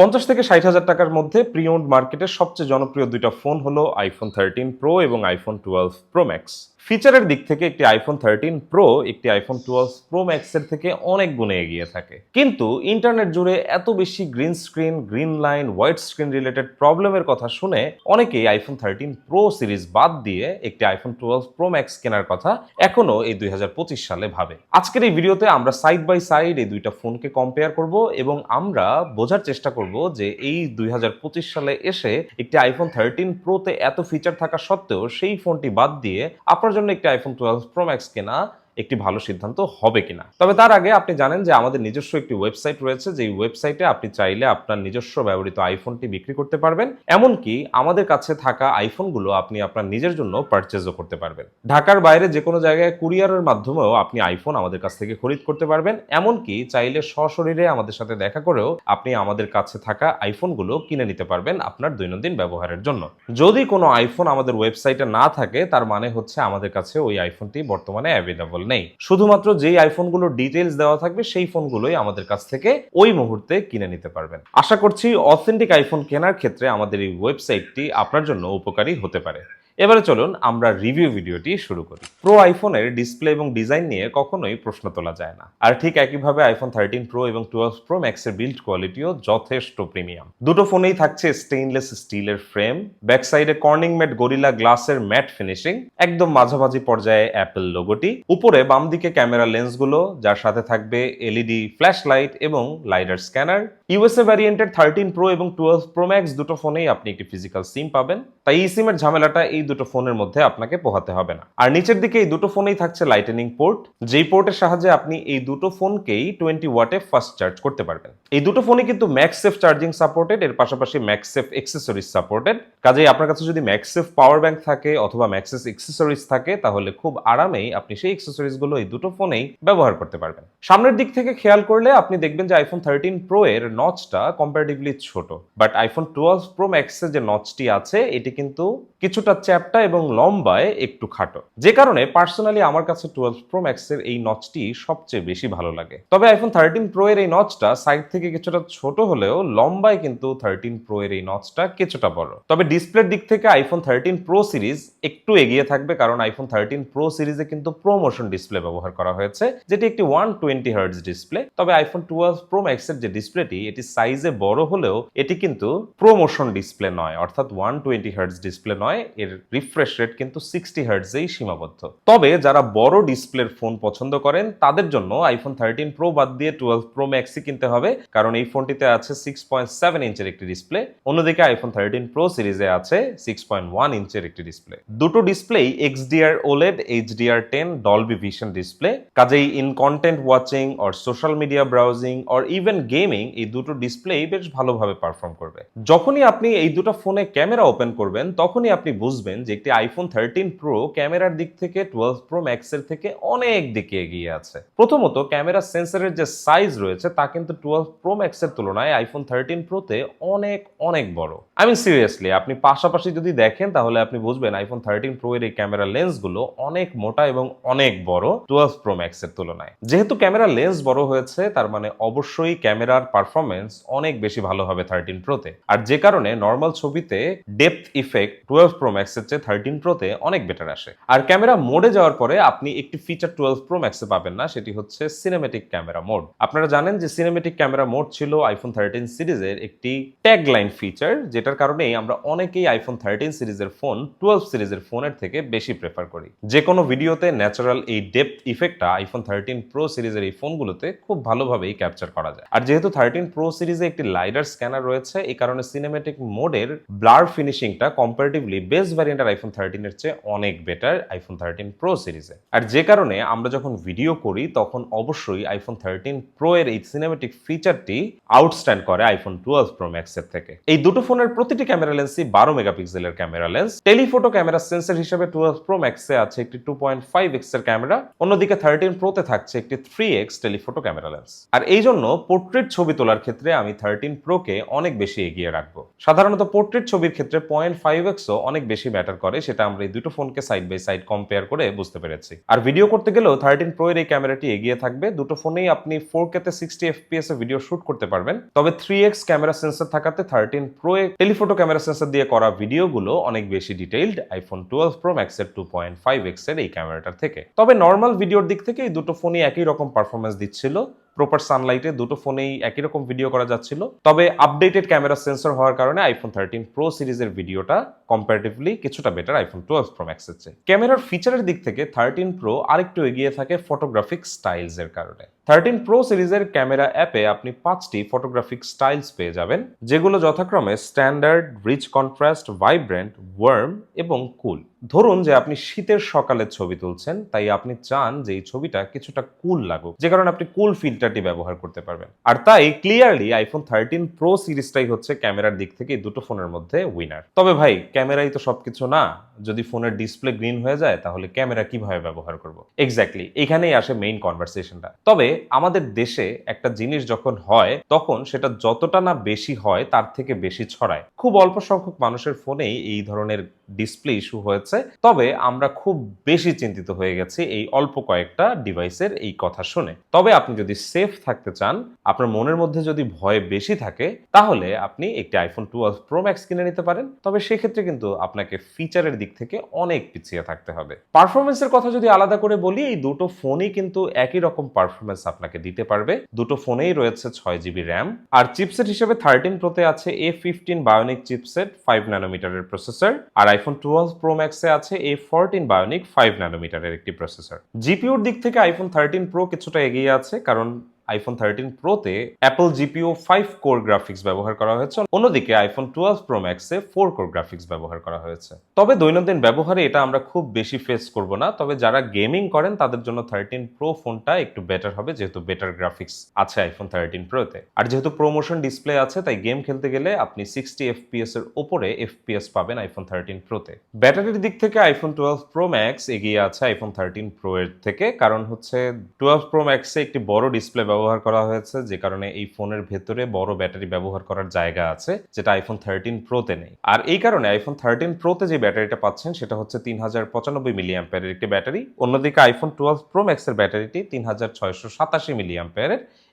পঞ্চাশ থেকে ষাট হাজার টাকার মধ্যে প্রিওন্ড মার্কেটের সবচেয়ে জনপ্রিয় দুইটা ফোন হলো আইফোন থার্টিন প্রো এবং আইফোন টুয়েলভ প্রো ম্যাক্স ফিচারের দিক থেকে একটি আইফোন থার্টিন প্রো একটি আইফোন টুয়েলভ প্রো ম্যাক্সের থেকে অনেক গুণে এগিয়ে থাকে। কিন্তু ইন্টারনেট জুড়ে এত বেশি green screen green line white screen related প্রবলেমের কথা শুনে অনেকেই আইফোন থার্টিন প্রো সিরিজ বাদ দিয়ে একটি আইফোন টুয়েলভ প্রো ম্যাক্স কেনার কথা এখনও এই দুই হাজার পঁচিশ সালে ভাবে। আজকের এই ভিডিওতে আমরা সাইড বাই সাইড এই দুইটা ফোনকে কম্পেয়ার করব এবং আমরা বোঝার চেষ্টা করব যে এই দুই হাজার পঁচিশ সালে এসে একটি আইফোন থার্টিন প্রোতে এত ফিচার থাকা সত্ত্বেও সেই ফোনটি বাদ দিয়ে আপনার জন্য একটি আইফোন টুয়েলভ প্রো ম্যাক্স কেনা। একটি ভালো সিদ্ধান্ত হবে কিনা। তবে তার আগে আপনি জানেন যে আমাদের নিজস্ব একটি ওয়েবসাইট রয়েছে যে ওয়েবসাইটে আপনি চাইলে আপনার নিজস্ব ব্যবহৃত আইফোনটি বিক্রি করতে পারবেন, এমনকি আমাদের কাছে থাকা আইফোনগুলো আপনি আপনার নিজের জন্য পারচেজও করতে পারবেন। ঢাকার বাইরে যে কোনো জায়গায় কুরিয়ারের মাধ্যমেও আপনি আইফোন আমাদের কাছ থেকে খরিদ করতে পারবেন, এমনকি চাইলে সশরীরে আমাদের সাথে দেখা করেও আপনি আমাদের কাছে থাকা আইফোনগুলো কিনে নিতে পারবেন আপনার দৈনন্দিন ব্যবহারের জন্য। যদি কোনো আইফোন আমাদের ওয়েবসাইটে না থাকে, তার মানে হচ্ছে আমাদের কাছে ওই আইফোনটি বর্তমানে অ্যাভেলেবল নেই। শুধুমাত্র যেই আইফোনগুলোর ডিটেলস দেওয়া থাকবে, সেই ফোনগুলোই আমাদের কাছ থেকে ওই মুহূর্তে কিনে নিতে পারবেন। আশা করছি অথেন্টিক আইফোন কেনার ক্ষেত্রে আমাদের এই ওয়েবসাইটটি আপনার জন্য উপকারী হতে পারে। এবারে চলুন আমরা রিভিউ ভিডিওটি শুরু করি। প্রো আইফোনের ডিসপ্লে এবং ডিজাইন নিয়ে কখনোই প্রশ্ন তোলা যায় না। আর ঠিক একইভাবে আইফোন থার্টিন প্রো এবং টুয়েলভ প্রো ম্যাক্সের বিল্ড কোয়ালিটিও যথেষ্ট প্রিমিয়াম দুটো ফোনেই থাকছে স্টেইনলেস স্টিলের ফ্রেম ব্যাক সাইডে কর্নিং ম্যাট গরিলা গ্লাসের ম্যাট ফিনিশিং একদম মাঝামাঝি পর্যায়ে অ্যাপেল লোগোটি উপরে বাম দিকে ক্যামেরা লেন্সগুলো যার সাথে থাকবে এলইডি ফ্ল্যাশ লাইট এবং লাইডার স্ক্যানার ইউএসএ ভ্যারিয়েন্টের থার্টিন প্রো এবং টুয়েলভ প্রো ম্যাক্স দুটো ফোনেই আপনি একটি ফিজিক্যাল সিম পাবেন। তাই এই সিমের ঝামেলাটা এই দুটো ফোনের মধ্যে আপনাকে পোহাতে হবে না। আর নিচের দিকে এই দুটো ফোনেই থাকছে লাইটেনিং পোর্ট যেই পোর্টের সাহায্যে আপনি এই দুটো ফোনকেই টোয়েন্টি ওয়াটে ফাস্ট চার্জ করতে পারবেন। এই দুটো ফোনই কিন্তু ম্যাক্সেফ চার্জিং সাপোর্টেড এর পাশাপাশি ম্যাক্সেফ এক্সেসরিজ সাপোর্টেড কাজেই আপনার কাছে যদি ম্যাক্সেফ পাওয়ার ব্যাংক থাকে অথবা ম্যাক্সেস এক্সেসরিজ থাকে, তাহলে খুব আরামেই আপনি সেই এক্সেসরিজগুলো এই দুটো ফোনেই ব্যবহার করতে পারবেন। সামনের দিক থেকে খেয়াল করলে আপনি দেখবেন যে আইফোন থার্টিন প্রো এর নচটা কম্পারেটিভলি ছোট। বাট আইফোন টুয়েলভ প্রো ম্যাক্সের যে নচটি আছে, এটি কিন্তু কিছুটা চ্যাপটা এবং লম্বায় একটু খাটো। যে কারণে পার্সোনালি আমার কাছে টুয়েলভ প্রো ম্যাক্সের এই নচটি সবচেয়ে বেশি ভালো লাগে। তবে আইফোন থার্টিন প্রো এর এই নচটা সাইড থেকে কিছুটা ছোট হলেও লম্বায় কিন্তু থার্টিন প্রো এর এই নচটা কিছুটা বড়। তবে ডিসপ্লের দিক থেকে আইফোন থার্টিন প্রো সিরিজ একটু এগিয়ে থাকবে কারণ আইফোন থার্টিন প্রো সিরিজে কিন্তু প্রোমোশন ডিসপ্লে ব্যবহার করা হয়েছে, যেটি একটি ওয়ান টোয়েন্টি হার্টস ডিসপ্লে তবে আইফোন টুয়েলভ প্রো ম্যাক্সের যে ডিসপ্লেটি এটি সাইজে বড় হলেও এটি কিন্তু প্রোমোশন ডিসপ্লে নয়, অর্থাৎ ওয়ান টোয়েন্টি হার্টস ডিসপ্লে নয়। এর রিফ্রেশ রেট কিন্তু সিক্সটি হার্টসেই সীমাবদ্ধ। তবে যারা বড় ডিসপ্লের ফোন পছন্দ করেন, তাদের জন্য আইফোন থার্টিন প্রো বাদ দিয়ে টুয়েলভ প্রো ম্যাক্সই কিনতে হবে, কারণ এই ফোনটিতে আছে সিক্স পয়েন্ট সেভেন ইঞ্চের একটি ডিসপ্লে অন্যদিকে আইফোন থার্টিন প্রো সিরিজে আছে সিক্স পয়েন্ট ওয়ান ইঞ্চের একটি ডিসপ্লে দুটো ডিসপ্লেই XDR OLED HDR ten Dolby Vision display কাজেই in content watching or social media browsing or even gaming এই দুটো ডিসপ্লেই বেশ ভালোভাবে পারফর্ম করবে। যখনই আপনি এই দুটো ফোনে ক্যামেরা ওপেন করবেন, তখনই আপনি বুঝবেন যে একটি আইফোন থার্টিন প্রো ক্যামেরার দিক থেকে টুয়েলভ প্রো ম্যাক্সের থেকে অনেক দিকে এগিয়ে আছে। প্রথমত, ক্যামেরা সেন্সরের যে সাইজ রয়েছে, তা কিন্তু টুয়েলভ প্রো ম্যাক্সের তুলনায় আইফোন থার্টিন প্রোতে অনেক অনেক বড়। আই মিন সিরিয়াসলি আপনি পাশাপাশি যদি দেখেন, তাহলে আপনি বুঝবেন আইফোন থার্টিন প্রো এর এই ক্যামেরা লেন্সগুলো অনেক মোটা এবং অনেক বড় টুয়েলভ প্রো ম্যাক্সের তুলনায়। যেহেতু ক্যামেরা লেন্স বড় হয়েছে, তার মানে অবশ্যই ক্যামেরার পারফরমেন্স অনেক বেশি ভালো হবে থার্টিন প্রোতে আর যে কারণে নর্মাল ছবিতে ডেপথ ইফেক্ট টুয়েলভ প্রো ম্যাক্সের চেয়ে থার্টিন প্রোতে অনেক বেটার আসে। আর ক্যামেরা মোডে যাওয়ার পরে আপনি একটি ফিচার টুয়েলভ প্রো ম্যাক্সে পাবেন না, সেটি হচ্ছে সিনেমেটিক ক্যামেরা মোড আপনারা জানেন যে সিনেমেটিক ক্যামেরা মোড ছিল আইফোন থার্টিন সিরিজের একটি ট্যাগ লাইন ফিচার যেটার কারণেই আমরা অনেকেই আইফোন থার্টিন সিরিজের ফোন টুয়েলভ সিরিজের ফোনের থেকে বেশি প্রেফার করি। যে কোনো ভিডিওতে ন্যাচারাল এই ডেপথ ইফেক্টটা আইফোন থার্টিন প্রো সিরিজের এই ফোনগুলোতে খুব ভালোভাবেই ক্যাপচার করা যায়। আর যেহেতু থার্টিন প্রো সিরিজে একটি লাইডার স্ক্যানার রয়েছে এই কারণে সিনেমেটিক মোডের ব্লার ফিনিশিংটা কম্পারেটিভলি বেস্ট ভ্যারিয়েন্টের আইফোন থার্টিনের চেয়ে অনেক বেটার আইফোন থার্টিন প্রো সিরিজে আর যে কারণে আমরা যখন ভিডিও করি, তখন অবশ্যই আইফোন থার্টিন প্রো এর এই সিনেমেটিক ফিচারটি আউটস্ট্যান্ড করে আইফোন টুয়েলভ প্রো ম্যাক্সের থেকে। এই দুটো ফোনের প্রতিটি ক্যামেরা লেন্সই বারো মেগাপিক্সেলের camera lens telephoto camera sensor হিসেবে টুয়েলভ প্রো ম্যাক্সে আছে একটি টু পয়েন্ট ফাইভ এক্সের ক্যামেরা অন্যদিকে থার্টিন প্রোতে থাকছে একটি three X telephoto camera lens আর এই জন্য পোর্ট্রেট ছবি তোলার ক্ষেত্রে আমি থার্টিন প্রোকে অনেক বেশি এগিয়ে রাখব। সাধারণত পোর্ট্রেট ছবির ক্ষেত্রে পয়েন্ট ফাইভ এক্সও অনেক বেশি ম্যাটার করে, সেটা আমরা এই দুটো ফোনকে সাইড বাই সাইড কম্পেয়ার করে বুঝতে পেরেছি। আর ভিডিও করতে গেলেও থার্টিন প্রো এর এই ক্যামেরাটি এগিয়ে থাকবে। দুটো ফোনেই আপনি ফোর কেতে সিক্সটি এফপিএস এ ভিডিও শুট করতে পারবেন। তবে থ্রি এক্স ক্যামেরা সেন্সর থাকাতে থার্টিন প্রো এ টেলিফোটো ক্যামেরা সেন্সর দিয়ে করা ভিডিওগুলো অনেক বেশি ডিটেইলড আইফোন টুয়েলভ প্রো ম্যাক্সের টু পয়েন্ট ফাইভ এক্সের এই ক্যামেরাটার থেকে। তবে নর্মাল ভিডিওর দিক থেকে এই দুটো ফোনই একই রকম পারফরমেন্স দিচ্ছিল। প্রপার সানলাইটে দুটো ফোনেই একই রকম ভিডিও করা যাচ্ছিল। তবে আপডেটেড ক্যামেরা সেন্সর হওয়ার কারণে আইফোন থার্টিন প্রো সিরিজের ভিডিওটা কম্পারেটিভলি কিছুটা বেটার আইফোন টুয়েলভ প্রো ম্যাক্সের চেয়ে। ক্যামেরার ফিচারের দিক থেকে থার্টিন প্রো আরেকটু এগিয়ে থাকে ফটোগ্রাফিক স্টাইলস এর কারণে। থার্টিন প্রো সিরিজের ক্যামেরা অ্যাপে আপনি পাঁচটি ফটোগ্রাফিক স্টাইলস পেয়ে যাবেন, যেগুলো যথাক্রমে standard rich contrast vibrant warm এবং কুল ধরুন যে আপনি শীতের সকালে ছবি তুলছেন, তাই আপনি চান যে এই ছবিটা কিছুটা কুল লাগুক। যে কারণে আপনি কুল ফিল্টারটি ব্যবহার করতে পারবেন। আর তাই ক্লিয়ারলি আইফোন থার্টিন প্রো সিরিজটাই হচ্ছে ক্যামেরার দিক থেকে দুটো ফোনের মধ্যে উইনার তবে ভাই, ক্যামেরাই তো সবকিছু না। যদি ফোনের ডিসপ্লে গ্রিন হয়ে যায়, তাহলে ক্যামেরা কীভাবে ব্যবহার করব? এক্স্যাক্টলি এখানেই আসে মেইন কনভারসেশনটা তবে আমাদের দেশে একটা জিনিস যখন হয়, তখন সেটা যতটা না বেশি হয়, তার থেকে বেশি ছড়ায়। খুব অল্প সংখ্যক মানুষের ফোনেই এই ধরনের ডিসপ্লে ইস্যু হয়েছে। তবে আমরা খুব বেশি চিন্তিত হয়ে গেছি এই অল্প কয়েকটা ডিভাইসের এই কথা শুনে। তবে আপনি যদি সেফ থাকতে চান, আপনার মনের মধ্যে যদি ভয় বেশি থাকে, তাহলে আপনি একটি আইফোন টুয়েলভ প্রো ম্যাক্স কিনে নিতে পারেন। তবে সেক্ষেত্রে কিন্তু আপনাকে ফিচারের দিক থেকে অনেক পিছিয়ে থাকতে হবে। পারফরমেন্সের কথা যদি আলাদা করে বলি, এই দুটো ফোনই কিন্তু একই রকম পারফরমেন্স আপনাকে দিতে পারবে। দুটো ফোনেই রয়েছে ছয় জিবি র্যাম আর চিপসেট হিসেবে থার্টিন প্রোতে আছে A fifteen bionic chipset five ন্যানোমিটারের processor আর আইফোন টুয়েলভ প্রো ম্যাক্সে আছে এ ফোরটিন বায়োনিক ফাইভ ন্যানোমিটারের একটি প্রসেসর জিপিওর দিক থেকে আইফোন থার্টিন প্রো কিছুটা এগিয়ে আছে, কারণ iPhone thirteen প্রোতে Apple GPU five core graphics ব্যবহার করা হয়েছে। অন্যদিকে আইফোন টুয়েলভ প্রো ম্যাক্সে ফোর কোর গ্রাফিক্স ব্যবহার করা হয়েছে। তবে দৈনন্দিন ব্যবহারে এটা আমরা খুব বেশি ফেস করব না। তবে যারা গেমিং করেন, তাদের জন্য থার্টিন প্রো ফোনটা একটু বেটার হবে, যেহেতু বেটার গ্রাফিক্স আছে আইফোন থার্টিন প্রোতে আর যেহেতু প্রোমোশন ডিসপ্লে আছে, তাই গেম খেলতে গেলে আপনি সিক্সটি এফপিএস এর উপরে এফপিএস পাবেন আইফোন থার্টিন প্রোতে ব্যাটারির দিক থেকে আইফোন টুয়েলভ প্রো ম্যাক্স এগিয়ে আছে আইফোন থার্টিন প্রো এর থেকে। কারণ হচ্ছে টুয়েলভ প্রো ম্যাক্সে একটি বড় ডিসপ্লে ব্যবহার করা হয়েছে, যে কারণে এই ফোনের ভেতরে বড় ব্যাটারি ব্যবহার করার জায়গা আছে, যেটা আইফোন থার্টিন প্রোতে নেই। আর এই কারণে আইফোন থার্টিন প্রোতে যে ব্যাটারিটা পাচ্ছেন, সেটা হচ্ছে তিন হাজার পঁচানব্বই মিলি একটি ব্যাটারি। অন্যদিকে আইফোন টুয়েলভ প্রো ম্যাক্সের ব্যাটারিটি তিন হাজার ছয়শো সাতাশি মিলি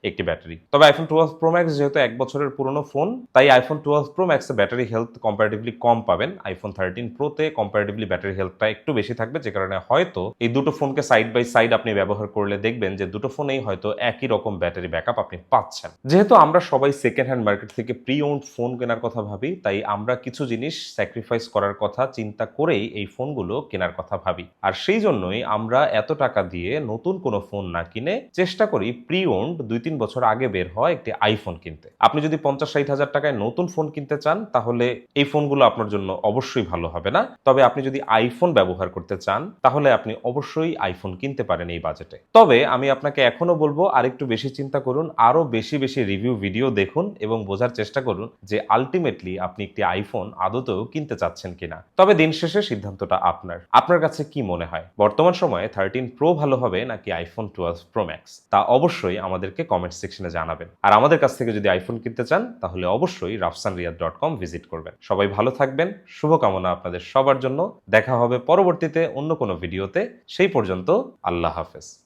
একটি ব্যাটারি। তবে আইফোন টুয়েলভ প্রো ম্যাক্স যেহেতু এক বছরের পুরনো ফোন তাই আইফোন টুয়েলভ প্রো ম্যাক্সের ব্যাটারি হেলথ কম্পারেটিভলি কম পাবেন। আইফোন থার্টিন প্রোতে কম্পারেটিভলি ব্যাটারি হেলথটা একটু বেশি থাকবে, যে কারণে হয়তো এই দুটো ফোনকে সাইড বাই সাইড আপনি ব্যবহার করলে দেখবেন যে দুটো ফোনেই হয়তো একই রকম ব্যাটারি ব্যাকআপ আপনি পাচ্ছেন। যেহেতু আমরা সবাই সেকেন্ড হ্যান্ড মার্কেট থেকে প্রি ওন্ড ফোন কেনার কথা ভাবি, তাই আমরা কিছু জিনিস স্যাক্রিফাইস করার কথা চিন্তা করেই এই ফোনগুলো কেনার কথা ভাবি। আর সেই জন্যই আমরা এত টাকা দিয়ে নতুন কোনো ফোন না কিনে চেষ্টা করি প্রি ওন্ড দুই তিন বছর আগে বের হয় একটি আইফোন কিনতে। আপনি যদি পঞ্চাশ ষাট হাজার টাকায় নতুন ফোন কিনতে চান, তাহলে এই ফোনগুলো আপনার জন্য অবশ্যই ভালো হবে না। তবে আপনি যদি আইফোন ব্যবহার করতে চান, তাহলে আপনি অবশ্যই আইফোন কিনতে পারেন এই বাজেটে তবে আমি আপনাকে এখনও বলব, আরেকটু বেশি চিন্তা করুন আরও বেশি বেশি রিভিউ ভিডিও দেখুন এবং বোঝার চেষ্টা করুন যে আলটিমেটলি আপনি একটি আইফোন আদতেও কিনতে চাচ্ছেন কিনা। তবে দিন শেষে সিদ্ধান্তটা আপনার। আপনার কাছে কি মনে হয়? বর্তমান সময়ে থার্টিন প্রো ভালো হবে নাকি আইফোন টুয়েলভ প্রো ম্যাক্স তা অবশ্যই আমাদেরকে কমেন্ট সেকশনে জানাবেন। আর আমাদের কাছ থেকে যদি আইফোন কিনতে চান, তাহলে অবশ্যই Rafsan Riyad dot com visit করবেন। সবাই ভালো থাকবেন, শুভকামনা আপনাদের সবার জন্য। দেখা হবে পরবর্তীতে অন্য কোনো ভিডিওতে সেই পর্যন্ত আল্লাহ হাফেজ।